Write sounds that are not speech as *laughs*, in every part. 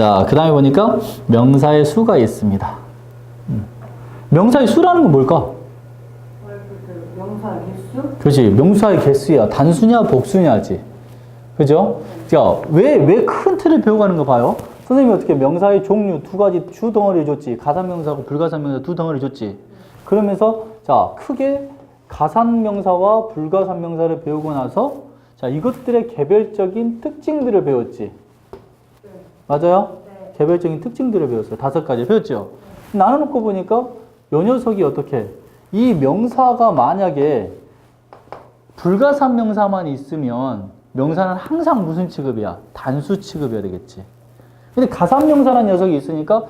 자, 그 다음에 보니까 명사의 수가 있습니다. 음. 명사의 수라는 건 뭘까? 그 명사 개수? 그렇지. 명사의 개수야. 단수냐, 복수냐지. 그죠? 자, 왜, 왜 큰 틀을 배워가는 거 봐요? 선생님이 어떻게 명사의 종류 두 가지 주 덩어리 줬지. 가산명사하고 불가산명사 두 덩어리 줬지. 그러면서, 자, 크게 가산명사와 불가산명사를 배우고 나서, 자, 이것들의 개별적인 특징들을 배웠지. 맞아요? 네. 개별적인 특징들을 배웠어요. 다섯 가지 배웠죠? 나눠놓고 보니까 요 녀석이 어떻게, 이 명사가 만약에 불가산 명사만 있으면 명사는 항상 무슨 취급이야? 단수 취급이어야 되겠지. 근데 가산명사라는 녀석이 있으니까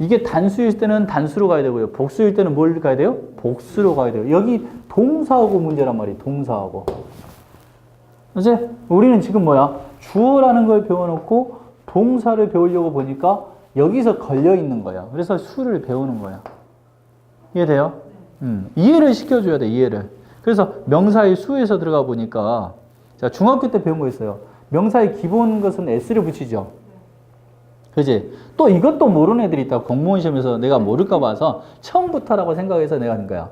이게 단수일 때는 단수로 가야 되고요. 복수일 때는 뭘 가야 돼요? 복수로 가야 돼요. 여기 동사하고 문제란 말이에요. 동사하고. 이제 우리는 지금 뭐야? 주어라는 걸 배워놓고 동사를 배우려고 보니까 여기서 걸려 있는 거야. 그래서 수를 배우는 거야. 이해돼요? 음, 이해를 시켜줘야 돼, 이해를. 그래서 명사의 수에서 들어가 보니까, 자, 중학교 때 배운 거 있어요. 명사의 기본 것은 s를 붙이죠. 그지? 또 이것도 모르는 애들이 있다. 공무원 시험에서 내가 모를까 봐서 처음부터라고 생각해서 내가 하는 거야.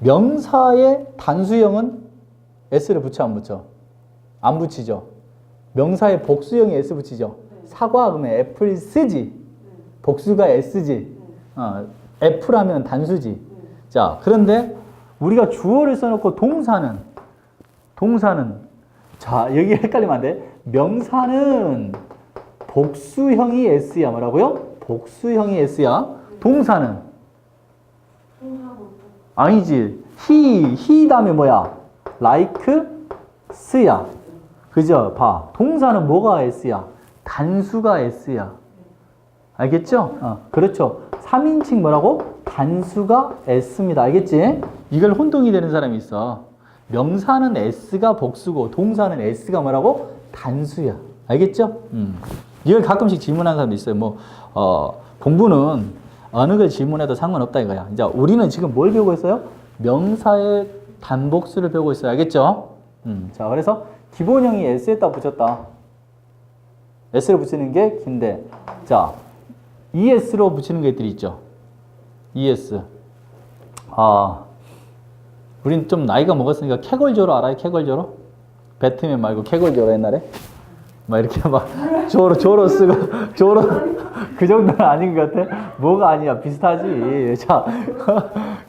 명사의 단수형은 s를 붙여, 안 붙여? 안 붙이죠. 명사의 복수형이 s 붙이죠. 사과 그러면 애플 쓰지. 복수가 s지. 어, F라면 단수지. 자, 그런데 우리가 주어를 써놓고 동사는, 동사는, 자, 여기 헷갈리면 안 돼. 명사는 복수형이 S야. 뭐라고요? 복수형이 S야. 동사는? 아니지. he, he 다음에 뭐야? like, s야. 그죠? 봐. 동사는 뭐가 S야? 단수가 S야. 알겠죠? 어, 그렇죠. 3인칭 뭐라고? 단수가 S입니다. 알겠지? 이걸 혼동이 되는 사람이 있어. 명사는 S가 복수고 동사는 S가 뭐라고? 단수야. 알겠죠? 음. 이걸 가끔씩 질문하는 사람도 있어요. 뭐, 어, 공부는 어느 걸 질문해도 상관없다 이거야. 이제 우리는 지금 뭘 배우고 있어요? 명사의 단복수를 배우고 있어요. 알겠죠? 음. 자, 그래서 기본형이 S에다 붙였다. S를 붙이는 게 긴데. 자, ES로 붙이는 것들이 있죠. ES. 아, 우린 좀 나이가 먹었으니까 캐걸조로 알아요? 캐걸조로? 배트맨 말고 캐걸조로 옛날에? 막 이렇게 *laughs* 막 조로 조로 쓰고 조로 *laughs* 그 정도는 아닌 것 같아. 뭐가 아니야 비슷하지. 자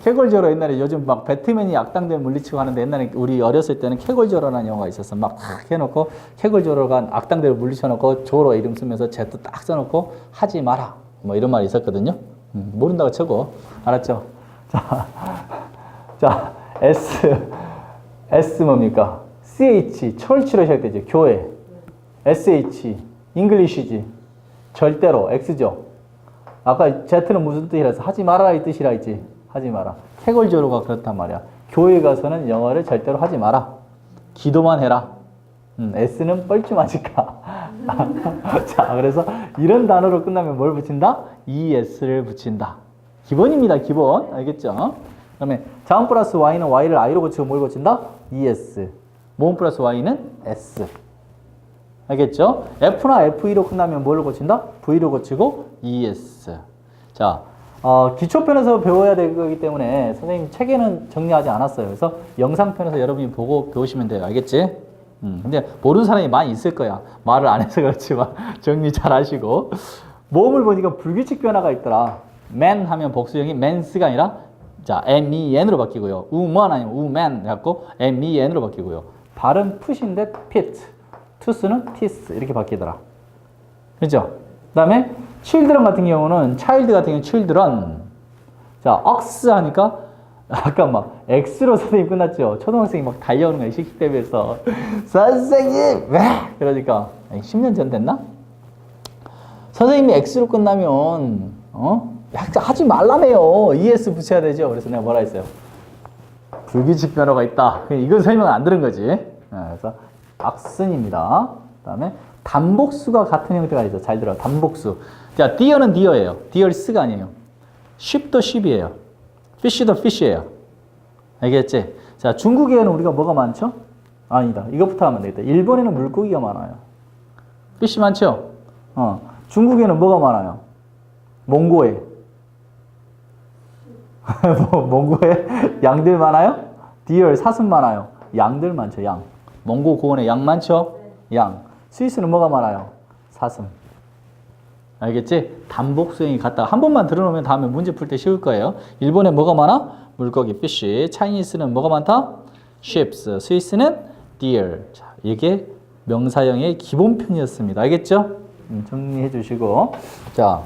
캐걸조로 옛날에 요즘 막 배트맨이 악당들 물리치고 하는데 옛날에 우리 어렸을 때는 캐걸조로라는 영화가 있었어. 막 탁 해놓고 캐걸조로가 악당들 물리쳐놓고 조로 이름 쓰면서 제트 딱 써놓고 하지 마라. 뭐 이런 말이 있었거든요. 음, 모른다고 쳐고 알았죠? *laughs* 자, 자 S S 뭡니까? CH 철치로 시작되죠. 교회. SH 잉글리시지. 절대로 X죠. 아까 Z는 무슨 뜻이라서 하지 말아라 이 뜻이라 했지. 하지 마라. 캐걸조로가 그렇단 말이야. 교회 가서는 영어를 절대로 하지 마라. 기도만 해라. 음, S는 뻘쭘하니까. *laughs* 자, 그래서 이런 단어로 끝나면 뭘 붙인다? ES를 붙인다. 기본입니다, 기본. 알겠죠? 그 다음에 자음 플러스 Y는 Y를 I로 고치고 뭘 고친다? ES. 모음 플러스 Y는 S. 알겠죠? F나 F2로 끝나면 뭐를 고친다? V로 고치고 ES. 자, 어, 기초편에서 배워야 될 거기 때문에 선생님 책에는 정리하지 않았어요. 그래서 영상편에서 여러분이 보고 배우시면 돼요. 알겠지? 음, 근데 모르는 사람이 많이 있을 거야. 말을 안 해서 그렇지만 *laughs* 정리 잘 하시고. 모음을 보니까 불규칙 변화가 있더라. man 하면 복수형이 mans가 아니라 자, m-e-n으로 바뀌고요. woman 아니면 woman 해갖고 m-e-n으로 바뀌고요. 발음 푸신데 pit, 투스는 tis 이렇게 바뀌더라. 그죠? 그 다음에 children 같은 경우는 child 같은 경우는 children. 자, ox 하니까 아까 막 X로 *laughs* 선생님 끝났죠. 초등학생이 막 달려오는 거야 식식 대비해서 *laughs* 선생님 왜? 그러니까 10년 전 됐나? 선생님이 X로 끝나면 어 하지 말라며요. ES 붙여야 되죠. 그래서 내가 뭐라 했어요? 불규칙 변화가 있다. 이건 설명 안 들은 거지. 네, 그래서 악순입니다. 그다음에 단복수가 같은 형태가 있어. 잘 들어. 단복수. 자, deer는 deer예요. deers가 아니에요. sheep도 sheep이에요. fish도 fish예요. 알겠지? 자, 중국에는 우리가 뭐가 많죠? 아니다. 이것부터 하면 되겠다. 일본에는 물고기가 많아요. fish 많죠? 어. 중국에는 뭐가 많아요? 몽고에. *laughs* 뭐, 몽고에 양들 많아요? 디얼 사슴 많아요. 양들 많죠, 양. 몽고 고원에 양 많죠? 양. 스위스는 뭐가 많아요? 사슴. 알겠지? 단복 수행이 같다. 한 번만 들어놓으면 다음에 문제 풀 때 쉬울 거예요. 일본에 뭐가 많아? 물고기, fish. 차이니스는 뭐가 많다? ships. 스위스는 deer. 자, 이게 명사형의 기본편이었습니다. 알겠죠? 음, 정리해 주시고. 자,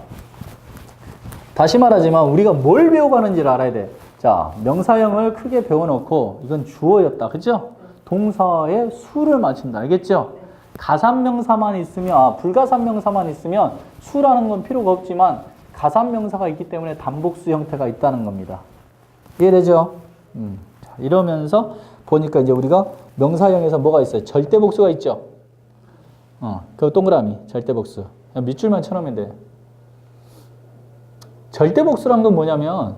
다시 말하지만 우리가 뭘 배워가는지를 알아야 돼. 자, 명사형을 크게 배워놓고 이건 주어였다. 그죠? 동사의 수를 맞춘다. 알겠죠? 가산명사만 있으면, 아, 불가산명사만 있으면 수라는 건 필요가 없지만 가산명사가 있기 때문에 단복수 형태가 있다는 겁니다. 이해되죠? 음. 자, 이러면서 보니까 이제 우리가 명사형에서 뭐가 있어요? 절대복수가 있죠? 어, 그 동그라미, 절대복수. 밑줄만 쳐놓으면 돼. 절대복수란 건 뭐냐면,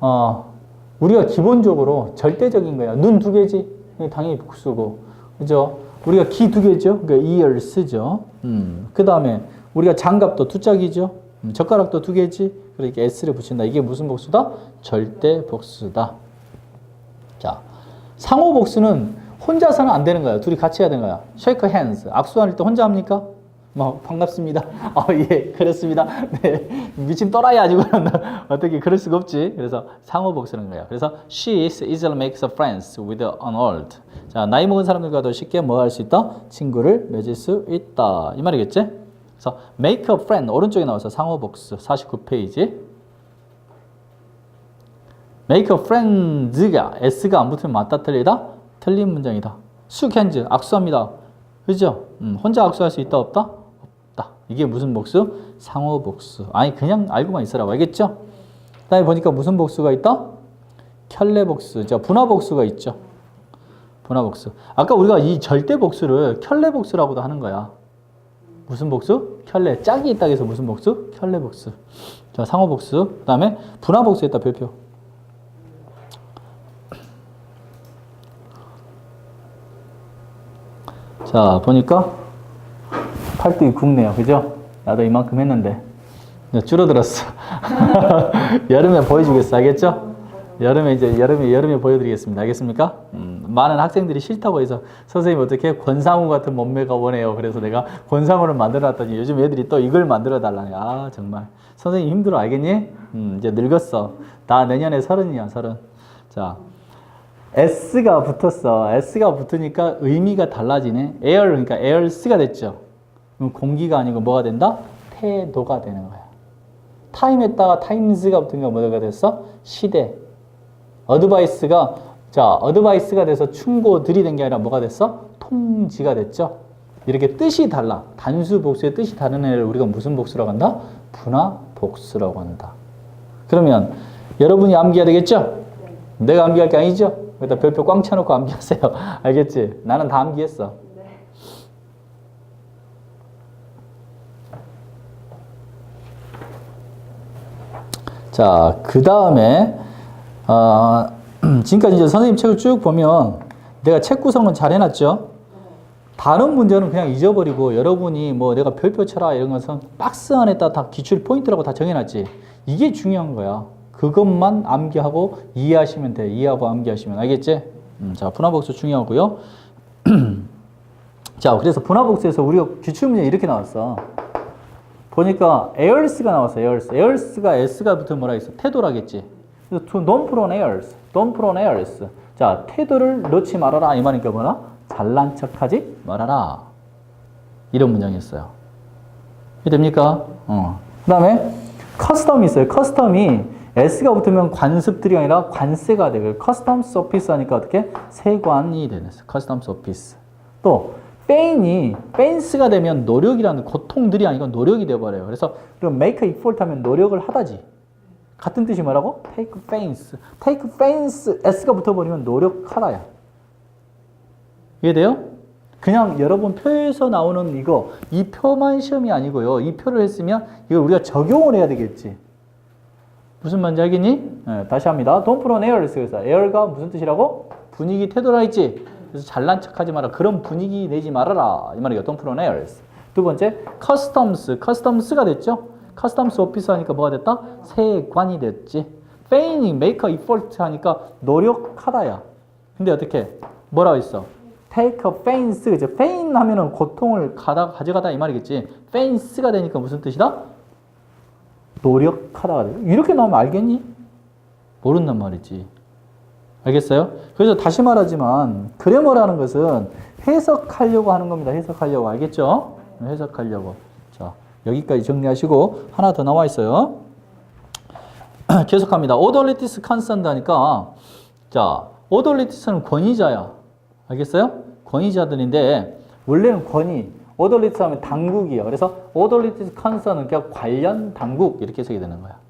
어, 우리가 기본적으로 절대적인 거야. 눈 두 개지? 당연히 복수고. 그죠? 우리가 귀두 개죠? 그러니까 ears죠. 음. 그 다음에 우리가 장갑도 두 짝이죠? 음, 젓가락도 두 개지? 그러니까 s를 붙인다. 이게 무슨 복수다? 절대 복수다. 자, 상호 복수는 혼자서는 안 되는 거야. 둘이 같이 해야 되는 거야. shake hands. 악수할 때 혼자 합니까? 뭐 반갑습니다. *laughs* 아 예, 그렇습니다. *laughs* 네, 미친 또라이 아니고 *laughs* 어떻게 그럴 수가 없지. 그래서 상호 복수는 거야. 그래서 she is easily makes friends with an old. 자, 나이 먹은 사람들과도 쉽게 뭐 할 수 있다? 친구를 맺을 수 있다. 이 말이겠지? 그래서 make a friend 오른쪽에 나와서 상호 복수 49페이지. make a friend가 s가 안 붙으면 맞다 틀리다? 틀린 문장이다. shook hands 악수합니다. 그죠? 음, 혼자 악수할 수 있다 없다? 이게 무슨 복수? 상호 복수. 아니 그냥 알고만 있어라. 알겠죠? 그다음에 보니까 무슨 복수가 있다? 켤레 복수. 자, 분화 복수가 있죠. 분화 복수. 아까 우리가 이 절대 복수를 켤레 복수라고도 하는 거야. 무슨 복수? 켤레. 짝이 있다 해서 무슨 복수? 켤레 복수. 자, 상호 복수. 그다음에 분화 복수했다 별표. 자, 보니까 팔뚝이 굵네요. 그죠? 나도 이만큼 했는데. 줄어들었어. *laughs* 여름에 보여주겠어. 알겠죠? 여름에 이제 여름에 여름에 보여드리겠습니다. 알겠습니까? 음, 많은 학생들이 싫다고 해서 선생님 어떻게 권상우 같은 몸매가 원해요. 그래서 내가 권상우를 만들어놨더니 요즘 애들이 또 이걸 만들어 달라네. 아 정말 선생님 힘들어 알겠니? 음, 이제 늙었어. 나 내년에 서른이야 서른. 자 S가 붙었어. S가 붙으니까 의미가 달라지네. 에어 그러니까 에어스가 됐죠. 그럼 공기가 아니고 뭐가 된다? 태도가 되는 거야. 타임에다가 타임즈가 붙으니까 뭐가 됐어? 시대. 어드바이스가 자 어드바이스가 돼서 충고들이 된 게 아니라 뭐가 됐어? 통지가 됐죠. 이렇게 뜻이 달라. 단수 복수의 뜻이 다른 애를 우리가 무슨 복수라고 한다? 분화 복수라고 한다. 그러면 여러분이 암기해야 되겠죠? 내가 암기할 게 아니죠? 여기다 별표 꽝 쳐놓고 암기하세요. *laughs* 알겠지? 나는 다 암기했어. 자, 그 다음에, 어, *clears throat* 지금까지 이제 선생님 책을 쭉 보면 내가 책 구성은 잘 해놨죠? 다른 문제는 그냥 잊어버리고 여러분이 뭐 내가 별표 쳐라 이런 것은 박스 안에다 다 기출 포인트라고 다 정해놨지. 이게 중요한 거야. 그것만 암기하고 이해하시면 돼. 이해하고 암기하시면. 알겠지? 음, 자, 분화복수 중요하고요. *clears throat* 자, 그래서 분화복수에서 우리가 기출 문제 이렇게 나왔어. 보니까 에얼스가 나왔어. 에얼스. 에얼스가 s가 붙으면 뭐라 했어? 태도라겠지. 그래서 to don't put on airs. don't put on airs. 자, 태도를 넣지 말아라. 이 말이니까 뭐라? 잘난 척하지 말아라. 이런 문장이었어요. 이해 됩니까? 어. 그 다음에 커스텀이 있어요. 커스텀이 S가 붙으면 관습들이 아니라 관세가 되고 커스텀 서피스 하니까 어떻게? 세관이 되는 커스텀 서피스. 또 페인이 페인스가 되면 노력이라는 고통들이 아니고 노력이 되어버려요. 그래서 그럼 make effort 하면 노력을 하다지. 같은 뜻이 뭐라고? take pains. take pains S가 붙어버리면 노력하다야. 이해돼요? 그냥 여러분 표에서 나오는 이거 이 표만 시험이 아니고요. 이 표를 했으면 이걸 우리가 적용을 해야 되겠지. 무슨 말인지 알겠니? 네, 다시 합니다. Don't put on. 그래서 air가 무슨 뜻이라고? 분위기 태도라 했지. 그래서 잘난 척하지 마라. 그런 분위기 내지 말아라. 이 put on airs. 두 번째, customs. customs가 됐죠? customs 오피스 하니까 뭐가 됐다? 세관이 됐지. make a effort 하니까 노력하다야. 근데 어떻게? 뭐라고 있어? take a fence. 하면은 고통을 가다, 가져가다 이 말이겠지. fence가 되니까 무슨 뜻이다? 노력하다가 돼. 이렇게 나오면 알겠니? 모른단 말이지. 알겠어요? 그래서 다시 말하지만 그래머라는 것은 해석하려고 하는 겁니다. 해석하려고 알겠죠? 해석하려고. 자 여기까지 정리하시고 하나 더 나와 있어요. *clears throat* 계속합니다. 오돌리티스 하니까 자 오돌리티스는 권위자야. 알겠어요? 권위자들인데 원래는 권위 오돌리티스 하면 당국이에요. 그래서 오돌리티스 컨선은 그냥 관련 당국 이렇게 해석이 되는 거야.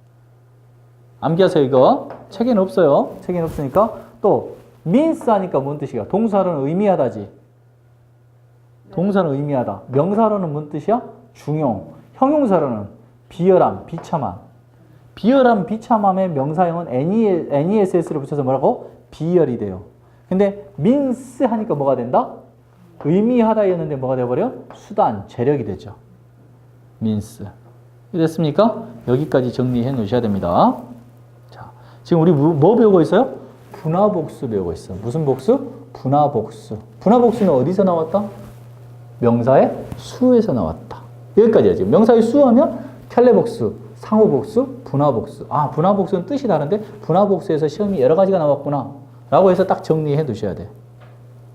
암기하세요 이거 책에는 없어요. 책에는 없으니까 또 means 하니까 뭔 뜻이야? 동사로는 의미하다지. 동사는 의미하다. 명사로는 뭔 뜻이야? 중용. 형용사로는 비열함 비참함. 비열함 비참함의 명사형은 NESS를 붙여서 뭐라고? 비열이 돼요. 근데 means 하니까 뭐가 된다? 의미하다였는데 뭐가 돼버려? 수단 재력이 되죠. means 됐습니까? 여기까지 정리해 놓으셔야 됩니다. 자, 지금 우리 뭐, 뭐 배우고 있어요? 분화복수 배우고 있어. 무슨 복수? 분화복수. 분화복수는 어디서 나왔다? 명사의 수에서 나왔다. 여기까지야 지금. 명사의 수하면 켈레복수, 상호복수, 분화복수. 아, 분화복수는 뜻이 다른데 분화복수에서 시험이 여러 가지가 나왔구나. 라고 해서 딱 정리해 두셔야 돼.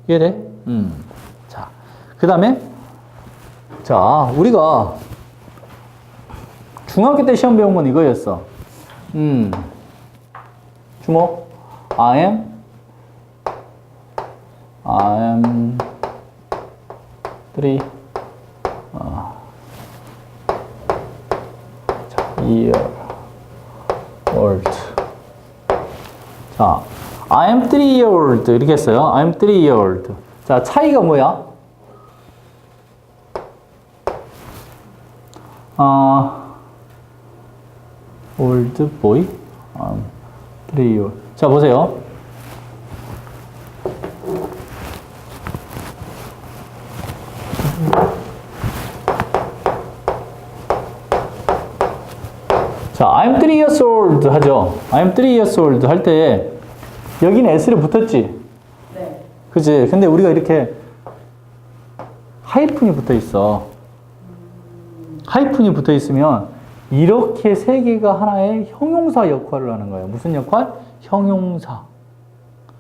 이해돼? 음. 자, 그 다음에 자, 우리가 중학교 때 시험 배운 건 이거였어. 음. 주목. I am. I am. three. 어. 자, year old. 자, I am three year old. 이렇게 했어요. I am three year old. 자, 차이가 뭐야? 어, old boy, year. 자 보세요. 자, I'm three years old 하죠. I'm three years old 할 때 여기는 s를 붙었지. 네. 그지? 근데 우리가 이렇게 하이픈이 붙어 있어. 하이픈이 붙어 있으면 이렇게 세 개가 하나의 형용사 역할을 하는 거예요. 무슨 역할? 형용사.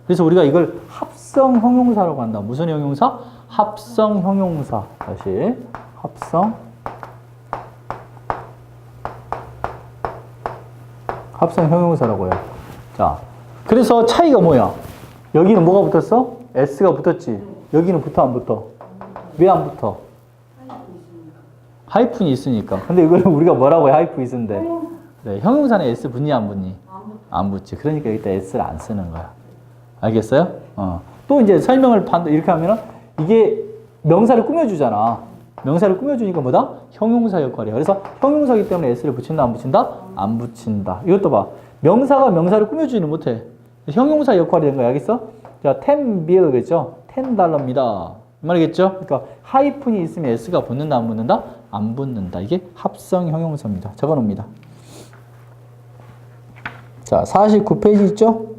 그래서 우리가 이걸 합성 형용사라고 한다. 무슨 형용사? 합성 형용사. 다시 합성 합성 형용사라고 해요. 자, 그래서 차이가 뭐야? 여기는 뭐가 붙었어? s가 붙었지. 여기는 붙어 안 붙어? 왜 안 붙어? 하이픈이 있으니까. 근데 이걸 *laughs* 우리가 뭐라고 해? 하이픈 있는데. 네, 형용사는 s 붙니 안 붙니? 안 붙지. 그러니까 여기다 s를 안 쓰는 거야. 알겠어요? 어. 또 이제 설명을 반 이렇게 하면은 이게 명사를 꾸며주잖아. 명사를 꾸며주니까 뭐다? 형용사 역할이야. 그래서 형용사기 때문에 s를 붙인다 안 붙인다? 안 붙인다. 이것도 봐. 명사가 명사를 꾸며주지는 못해. 형용사 역할이 된 거야. 알겠어? 자, 10bill 겠죠? 10달러입니다. 이 말이겠죠? 그러니까 하이픈이 있으면 s가 붙는다 안 붙는다? 안 붙는다. 이게 합성 형용사입니다. 적어놓습니다. 자, 49페이지 있죠?